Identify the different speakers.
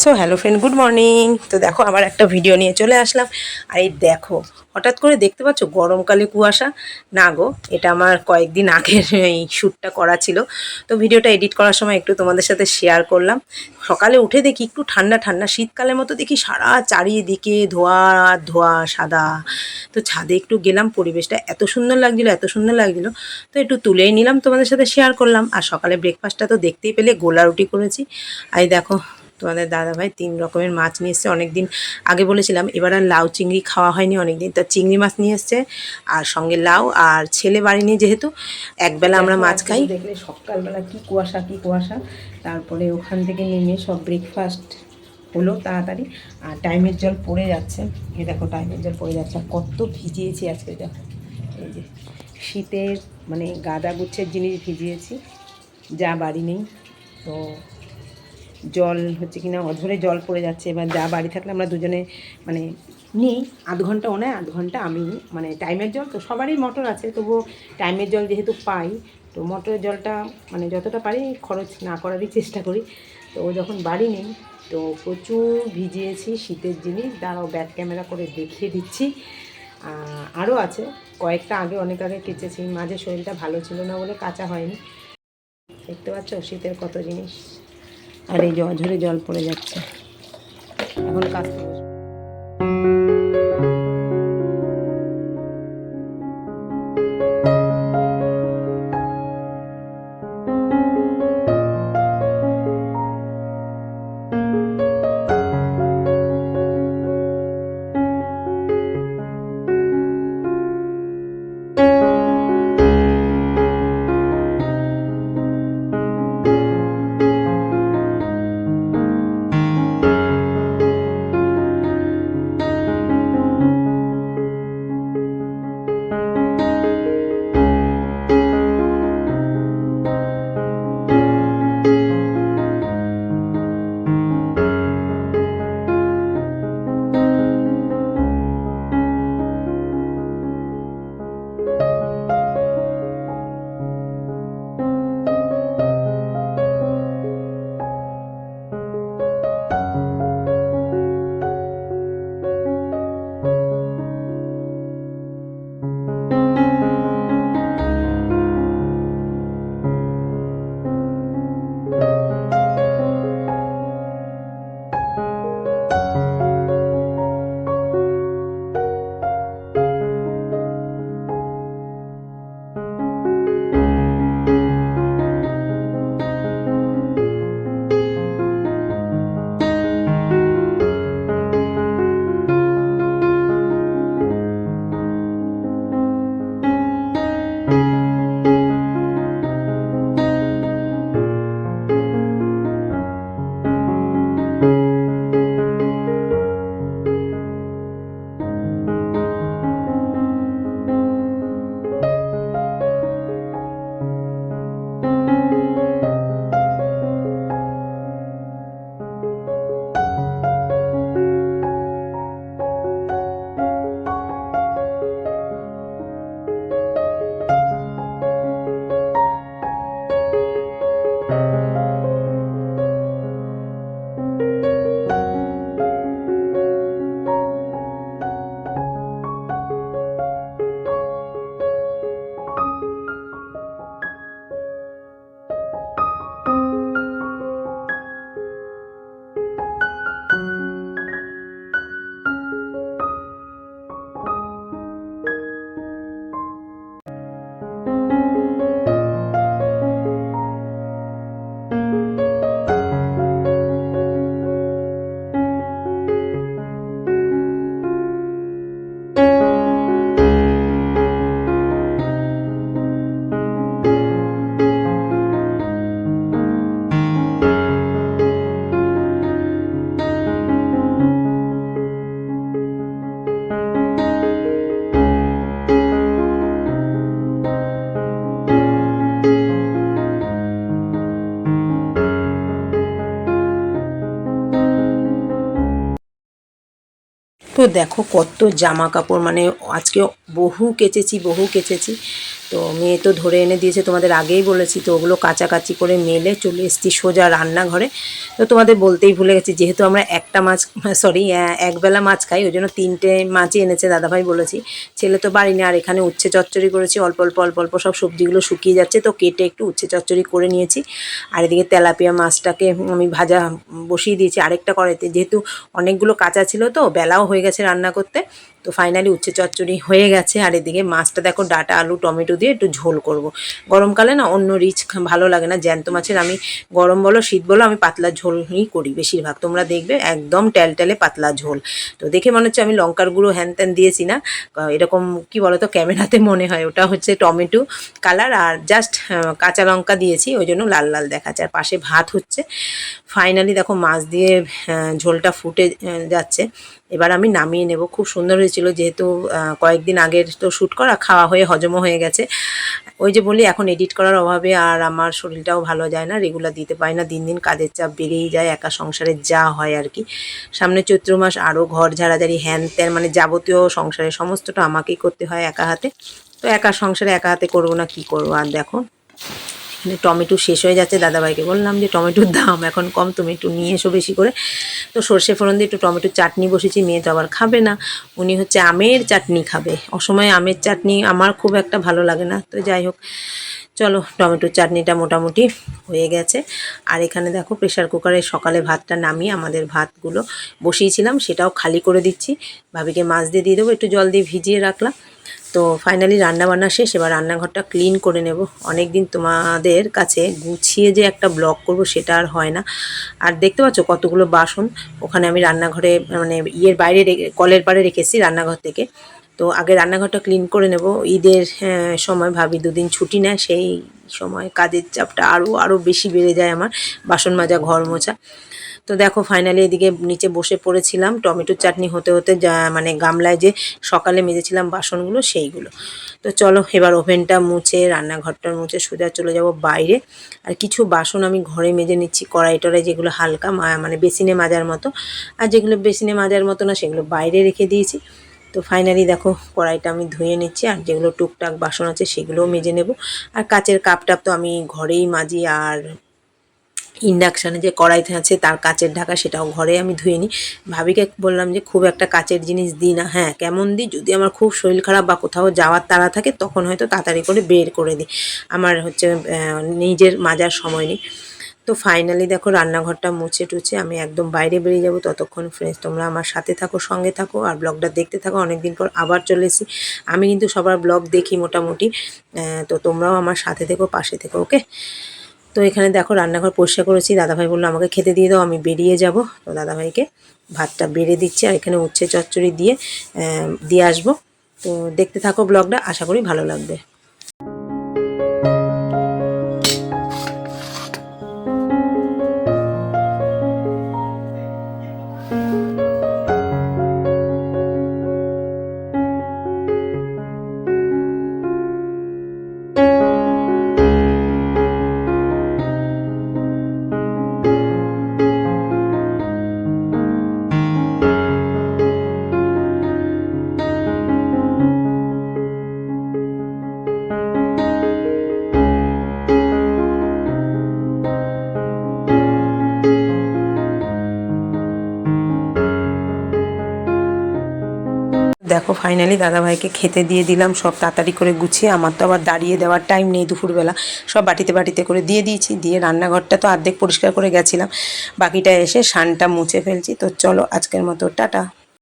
Speaker 1: So hello friend good morning তো দেখো আবার একটা ভিডিও নিয়ে চলে আসলাম। আর এই দেখো, হঠাৎ করে দেখতে পাচ্ছ গরমকালে কুয়াশা? না গো, এটা আমার কয়েকদিন আগের এই শ্যুটটা করা ছিল। তো ভিডিওটা এডিট করার সময় একটু তোমাদের সাথে শেয়ার করলাম। সকালে উঠে দেখি একটু ঠান্ডা ঠান্ডা। শীতকালের মতো দেখি সারা চারিদিকে ধোয়া ধোয়া, সাদা। তো ছাদে একটু গেলাম, পরিবেশটা এত সুন্দর লাগছিল, এত সুন্দর লাগছিল। তো একটু তুলেই নিলাম, তোমাদের সাথে শেয়ার করলাম। আর সকালে ব্রেকফাস্টটা তো দেখতেই পেলে গোলা রুটি করেছি। আর দেখো তোমাদের দাদাভাই তিন রকমের মাছ নিয়ে এসছে। অনেকদিন আগে বলেছিলাম এবার আর লাউ চিংড়ি খাওয়া হয়নি অনেকদিন। তা চিংড়ি মাছ নিয়ে এসছে আর সঙ্গে লাউ আর ছেলে বাড়ি নিয়ে যেহেতু একবেলা আমরা মাছ খাই। দেখলে সকালবেলা কি কুয়াশা কি কুয়াশা। তারপরে ওখান থেকে নেমে সব ব্রেকফাস্ট হলো তাড়াতাড়ি। আর টাইমের জল পড়ে যাচ্ছে। এই দেখো টাইমের জল পড়ে যাচ্ছে। আর কত ভিজিয়েছি আজকে দেখো। এই যে শীতের মানে গাদা গুচ্ছের জিনিস ভিজিয়েছি। যা বাড়ি নেই। তো জল হচ্ছে কি না অঝরে জল পড়ে যাচ্ছে এবার যা বাড়ি থাকলে আমরা দুজনে মানে নিই, আধ ঘণ্টা ও নেয় আধ ঘণ্টা আমি। মানে টাইমের জল তো সবারই মোটর আছে, তবুও টাইমের জল যেহেতু পাই, তো মোটরের জলটা মানে যতটা পারি খরচ না করারই চেষ্টা করি। তো ও যখন বাড়ি নেই, তো প্রচুর ভিজিয়েছি শীতের জিনিস। দাঁড়াও ব্যাক ক্যামেরা করে দেখিয়ে দিচ্ছি। আরও আছে। কয়েকটা আগে অনেক আগে কেচেছি, মাঝে শরীরটা ভালো ছিল না বলে কাঁচা হয়নি। দেখতে পাচ্ছ শীতের কত জিনিস। আর এই ঝরে জল পড়ে যাচ্ছে। এখন কাজতে তো দেখো কত জামা কাপড় মানে আজকে বহু কেচেছি বহু কেচেছি। তো মেয়ে তো ধরে এনে দিয়েছে, তোমাদের আগেই বলেছি তো ওগুলো কাচাকাচি করে মেলে চলে এসেছি সোজা রান্নাঘরে। তো তোমাদের বলতেই ভুলে গেছি, যেহেতু আমরা একটা মাছ সরি একবেলা মাছ খাই, ওই জন্য তিনটে মাছই এনেছে দাদাভাই বলেছি। ছেলে তো বাড়ি না আর এখানে উচ্ছে চচ্চড়ি করেছি, অল্প অল্প অল্প অল্প সব সবজিগুলো শুকিয়ে যাচ্ছে, তো কেটে একটু উচ্ছে চচ্চড়ি করে নিয়েছি। আর এদিকে তেলাপিয়া মাছটাকে আমি ভাজা বসিয়ে দিয়েছি আরেকটা কড়াইতে, যেহেতু অনেকগুলো কাঁচা ছিল তো বেলাও হয়ে গেছে রান্না করতে। তো ফাইনালি উচ্ছে চচ্চড়ি হয়ে গেছে। আর এদিকে মাছটা দেখো, ডাটা, আলু, টমেটো দিয়ে একটু ঝোল করব। গরমকালে না অন্য রিচ ভালো লাগে না। জ্যান্ত মাছের আমি গরম বলো, শীত বলো, আমি পাতলা ঝোলই করি বেশিরভাগ। তোমরা দেখবে একদম ট্যালট্যালে পাতলা ঝোল। তো দেখে মনে হচ্ছে আমি লঙ্কার গুঁড়ো হ্যান ত্যান দিয়েছি না। এরকম কি বলতো ক্যামেরাতে মনে হয়, ওটা হচ্ছে টমেটো কালার আর জাস্ট কাঁচা লঙ্কা দিয়েছি, ওই জন্য লাল লাল দেখাচ্ছে। আর পাশে ভাত হচ্ছে। ফাইনালি দেখো মাছ দিয়ে ঝোলটা ফুটে যাচ্ছে। এবার আমি নামিয়ে নেব। খুব সুন্দর হয়েছিল যেহেতু কয়েকদিন আগের তো শ্যুট করা, খাওয়া হয়ে হজমও হয়ে গেছে। ওই যে বলি এখন এডিট করার অভাবে আর আমার শরীরটাও ভালো যায় না রেগুলার দিতে পারি না, দিন দিন কাজের চাপ বেড়েই যায়, একা সংসারে যা হয় আর কি। সামনে চৈত্র মাস আরও ঘর ঝাড়াঝাড়ি, হ্যান ত্যান মানে যাবতীয় সংসারের সমস্তটা আমাকেই করতে হয় একা হাতে। তো একা সংসারে একা হাতে করব না, কি করব? আর দেখো। টমেটো শেষ হয়ে যাচ্ছে, দাদাভাইকে বললাম যে টমেটোর দাম এখন কম, তুমি একটু নিয়ে এসো বেশি করে। তো সর্ষে ফোড়ন দিয়ে একটু টমেটোর চাটনি বসেছি, মেয়ে তো আবার খাবে না। উনি হচ্ছে আমের চাটনি খাবে। অসময়ে আমের চাটনি আমার খুব একটা ভালো লাগে না। তো যাই হোক, চলো টমেটোর চাটনিটা মোটামুটি হয়ে গেছে। আর এখানে দেখো প্রেশার কুকারে সকালে ভাতটা নামিয়ে আমাদের ভাতগুলো বসিয়েছিলাম, সেটাও খালি করে দিচ্ছি। ভাবিকে মাছ দিয়ে দিয়ে দেবো, একটু জল দিয়ে ভিজিয়ে রাখলাম। তো ফাইনালি রান্নাবান্না শেষ, এবার রান্নাঘরটা ক্লিন করে নেব। অনেক দিন তোমাদের কাছে গুছিয়ে যে একটা ব্লগ করব সেটা আর হয় না। আর দেখতে পাচ্ছ কতগুলো বাসন, ওখানে আমি রান্নাঘরে মানে ইয়ের বাইরে কলের পাড়ে রেখেছি রান্নাঘর থেকে। তো আগে রান্নাঘরটা ক্লিন করে নেব। ঈদের সময় ভাবি দুদিন ছুটি নেয়, সেই সময় কাজের চাপটা আরও আরও বেশি বেড়ে যায় আমার, বাসন মাজা, ঘর মোছা। তো দেখো ফাইনালি এদিকে নিচে বসে পড়েছিলাম, টমেটোর চাটনি হতে হতে যা মানে গামলায় যে সকালে মেজেছিলাম বাসনগুলো সেইগুলো। তো চলো এবার ওভেনটা মুছে, রান্নাঘরটা মুছে সোজা চলে যাব বাইরে। আর কিছু বাসন আমি ঘরে মেজে নিচ্ছি, কড়াই টড়াই যেগুলো হালকা মানে বেসিনে মাজার মতো। আর যেগুলো বেসিনে মাজার মতো না সেগুলো বাইরে রেখে দিয়েছি। তো ফাইনালি দেখো কড়াইটা আমি ধুয়ে নিচ্ছি আর যেগুলো টুকটাক বাসন আছে সেগুলোও মেজে নেব। আর কাচের কাপ টাপ তো আমি ঘরেই মাজি আর ইন্ডাকশানে যে কড়াইতে আছে, তার কাচের ঢাকা সেটাও ঘরে আমি ধুয়ে নিই। ভাবিকে বললাম যে, খুব একটা কাচের জিনিস দিই না। হ্যাঁ কেমন দিই যদি আমার খুব শরীর খারাপ বা কোথাও যাওয়ার তাড়া থাকে, তখন হয়তো তাড়াতাড়ি করে বের করে দিই। আমার হচ্ছে নিজের মাজার সময় নেই। তো ফাইনালি দেখো, রান্নাঘরটা মুছে টুছে আমি একদম বাইরে বেরিয়ে যাব। ততক্ষণ ফ্রেন্ডস তোমরা আমার সাথে থাকো, সঙ্গে থাকো, আর ব্লগটা দেখতে থাকো। অনেকদিন পর আবার চলে এসেছি। আমি কিন্তু সবার ব্লগ দেখি মোটামুটি। তো তোমরাও আমার সাথে থেকো, পাশে থেকো ওকে তো এখানে দেখো রান্নাঘর পরিষ্কার করেছি। দাদাভাই বলল, আমাকে খেতে দিয়ে দাও, আমি বেরিয়ে যাব। তো দাদাভাইকে ভাতটা বেড়ে দিচ্ছি আর এখানে উচ্ছে চচ্চড়ি দিয়ে দিয়ে আসব। তো দেখতে থাকো ব্লগটা, আশা করি ভালো লাগবে। দেখো ফাইনালি দাদাভাইকে খেতে দিয়ে দিলাম, সব তাড়াতাড়ি করে গুছিয়ে। আমার তো আবার দাঁড়িয়ে দেওয়ার টাইম নেই দুপুরবেলা। সব বাটিতে বাটিতে করে দিয়ে দিয়েছি। দিয়ে রান্নাঘরটা তো অর্ধেক পরিষ্কার করে গেছিলাম। বাকিটা এসে সানটা মুছে ফেলছি। তো চলো, আজকের মতো, টাটা।